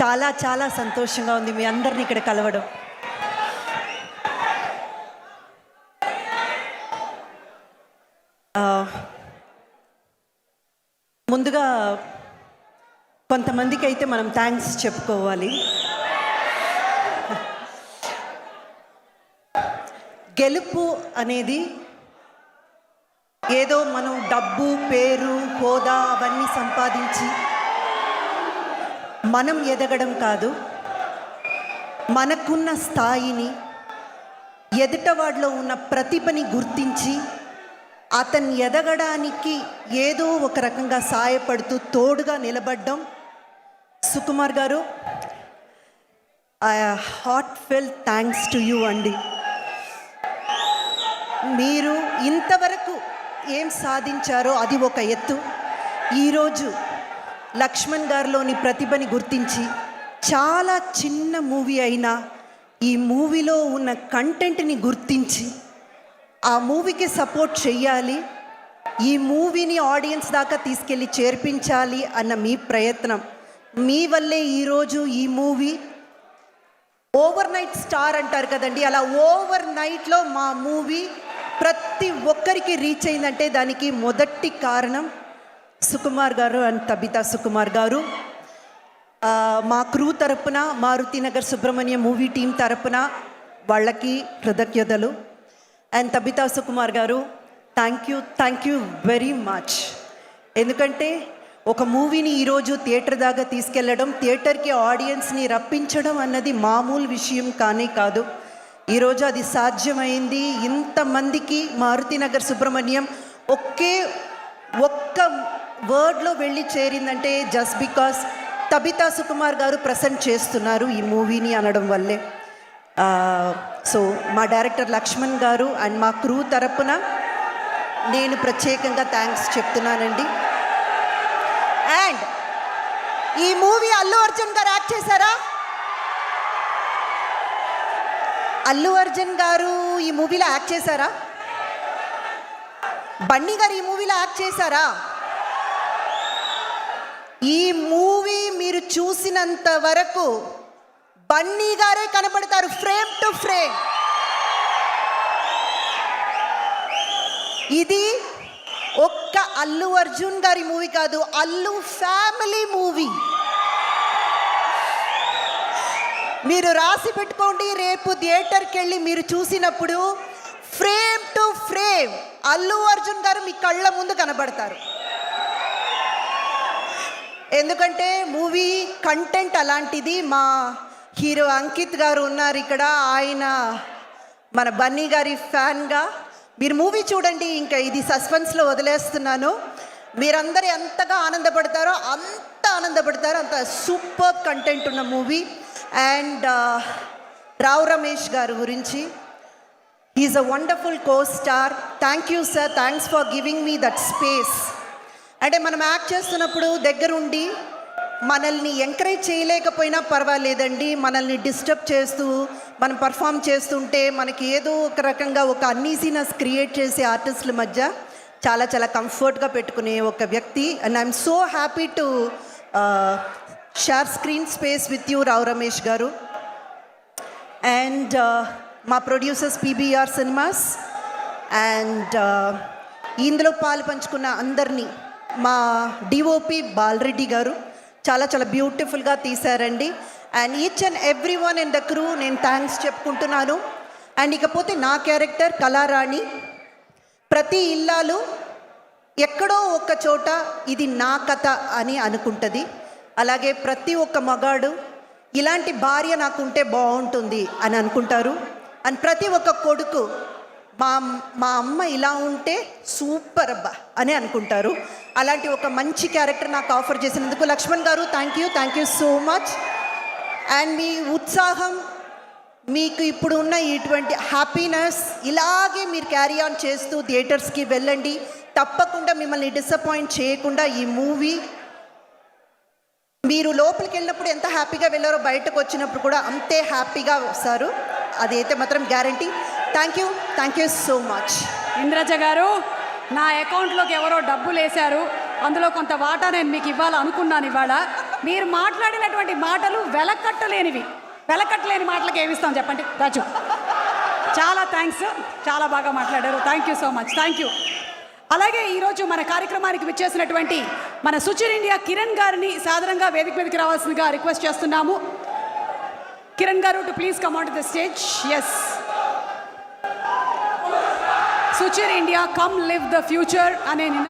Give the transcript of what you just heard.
చాలా చాలా సంతోషంగా ఉంది మీ అందరిని ఇక్కడ కలవడం. ముందుగా కొంతమందికి అయితే మనం థ్యాంక్స్ చెప్పుకోవాలి. గెలుపు అనేది ఏదో మనం డబ్బు పేరు హోదా అవన్నీ సంపాదించి మనం ఎదగడం కాదు మనకున్న స్థాయిని ఎదుటవాడిలో ఉన్న ప్రతిభని గుర్తించి అతన్ని ఎదగడానికి ఏదో ఒక రకంగా సాయపడుతూ తోడుగా నిలబడ్డం. సుకుమార్ గారు heartfelt thanks to you అండి. మీరు ఇంతవరకు ఏం సాధించారో అది ఒక ఎత్తు. ఈరోజు లక్ష్మణ్ గారిలోని ప్రతిభని గుర్తించి చాలా చిన్న మూవీ అయినా ఈ మూవీలో ఉన్న కంటెంట్ని గుర్తించి ఆ మూవీకి సపోర్ట్ చెయ్యాలి ఈ మూవీని ఆడియన్స్ దాకా తీసుకెళ్ళి చేర్పించాలి అన్న మీ ప్రయత్నం. మీ వల్లే ఈరోజు ఈ మూవీ ఓవర్ నైట్ స్టార్ అంటారు కదండి అలా ఓవర్ నైట్లో మా మూవీ ప్రతి ఒక్కరికి రీచ్ అయిందంటే దానికి మొదటి కారణం సుకుమార్ గారు అండ్ తబితా సుకుమార్ గారు. మా క్రూ తరపున మారుతినగర్ సుబ్రహ్మణ్య మూవీ టీం తరపున వాళ్ళకి కృతజ్ఞతలు. And Tabitha Sukumar garu thank you thank you very much ఎందుకంటే ఒక మూవీని ఈరోజు థియేటర్ దాకా తీసుకెళ్ళడం థియేటర్కి ఆడియన్స్ని రప్పించడం అన్నది మామూలు విషయం కానే కాదు. ఈరోజు అది సాధ్యమైంది. ఇంతమందికి మారుతినగర్ సుబ్రహ్మణ్యం ఒకే ఒక్క వర్డ్లో వెళ్ళి చేరిందంటే just because Tabitha Sukumar garu present చేస్తున్నారు ఈ మూవీని అనడం వల్లే. సో మా డైరెక్టర్ లక్ష్మణ్ గారు అండ్ మా క్రూ తరపున నేను ప్రత్యేకంగా థ్యాంక్స్ చెప్తున్నానండి. అండ్ ఈ మూవీ అల్లు అర్జున్ గారు యాక్ట్ చేశారా? అల్లు అర్జున్ గారు ఈ మూవీలో యాక్ట్ చేశారా? బన్నీ గారు ఈ మూవీలో యాక్ట్ చేశారా? ఈ మూవీ మీరు చూసినంత వరకు బన్నీ గారే కనపడతారు ఫ్రేమ్ టు ఫ్రేమ్. ఇది ఒక్క అల్లు అర్జున్ గారి మూవీ కాదు అల్లు ఫ్యామిలీ మూవీ. మీరు రాసి పెట్టుకోండి రేపు థియేటర్కి వెళ్ళి మీరు చూసినప్పుడు frame to frame. Allu Arjun garu మీ కళ్ళ ముందు కనబడతారు. ఎందుకంటే మూవీ కంటెంట్ అలాంటిది. మా హీరో అంకిత్ గారు ఉన్నారు ఇక్కడ. ఆయన మన బన్నీ గారి ఫ్యాన్గా. మీరు మూవీ చూడండి ఇంకా ఇది సస్పెన్స్లో వదిలేస్తున్నాను. మీరందరూ ఎంతగా ఆనందపడతారో అంత ఆనందపడతారో. అంత సూపర్ కంటెంట్ ఉన్న మూవీ. అండ్ రావు రమేష్ గారి గురించి is a wonderful co star thank you sir thanks for giving me that space అంటే మనం యాక్ట్ చేస్తున్నప్పుడు దగ్గరుండి మనల్ని ఎంకరేజ్ చేయలేకపోయినా పర్వాలేదండి. మనల్ని డిస్టర్బ్ చేస్తూ మనం పర్ఫామ్ చేస్తుంటే మనకి ఏదో ఒక రకంగా ఒక అన్నీసీనెస్ క్రియేట్ చేసే ఆర్టిస్టుల మధ్య చాలా చాలా కంఫర్ట్గా పెట్టుకునే ఒక వ్యక్తి. And I'm so happy to share screen space with you Rao Ramesh garu. And మా ప్రొడ్యూసర్స్ పీబీఆర్ సినిమాస్ అండ్ ఇందులో పాలు పంచుకున్న అందరినీ మా డిఓపి బాలరెడ్డి గారు చాలా చాలా బ్యూటిఫుల్గా తీశారండి. And each and every one in the crew నేను థ్యాంక్స్ చెప్పుకుంటున్నాను. అండ్ ఇకపోతే నా క్యారెక్టర్ కళారాణి. ప్రతి ఇల్లాలు ఎక్కడో ఒక చోట ఇది నా కథ అని అనుకుంటుంది. అలాగే ప్రతి ఒక్క మగాడు ఇలాంటి భార్య నాకుంటే బాగుంటుంది అని అనుకుంటారు. అండ్ ప్రతి ఒక్క కొడుకు మా మా అమ్మ ఇలా ఉంటే సూపర్ అబ్బా అని అనుకుంటారు. అలాంటి ఒక మంచి క్యారెక్టర్ నాకు ఆఫర్ చేసినందుకు Laxman garu thank you thank you so much and మీ ఉత్సాహం మీకు ఇప్పుడు ఉన్న ఇటువంటి హ్యాపీనెస్ ఇలాగే మీరు క్యారీ ఆన్ చేస్తూ థియేటర్స్కి వెళ్ళండి. తప్పకుండా మిమ్మల్ని డిసప్పాయింట్ చేయకుండా ఈ మూవీ మీరు లోపలికి వెళ్ళినప్పుడు ఎంత హ్యాపీగా వెళ్ళారో బయటకు వచ్చినప్పుడు కూడా అంతే హ్యాపీగా వస్తారు. అదైతే మాత్రం guarantee thank you thank you so much Indraja garu నా అకౌంట్లోకి ఎవరో డబ్బులు వేశారు. అందులో కొంత వాటా నేను మీకు ఇవ్వాలనుకున్నాను ఇవాళ. మీరు మాట్లాడినటువంటి మాటలు వెలకట్టలేనివి. వెలకట్టలేని మాటలకు ఏమిస్తాం చెప్పండి? రాజు. చాలా థ్యాంక్స్ చాలా బాగా మాట్లాడారు. Thank you so much thank you అలాగే ఈరోజు మన కార్యక్రమానికి విచ్చేసినటువంటి మన సుచిర్ ఇండియా కిరణ్ గారిని సాధారణంగా వేదిక మీదకి రావాల్సిందిగా రిక్వెస్ట్ చేస్తున్నాము. Kiran Garu to please come onto the stage. Yes. Suchir India, come live the future.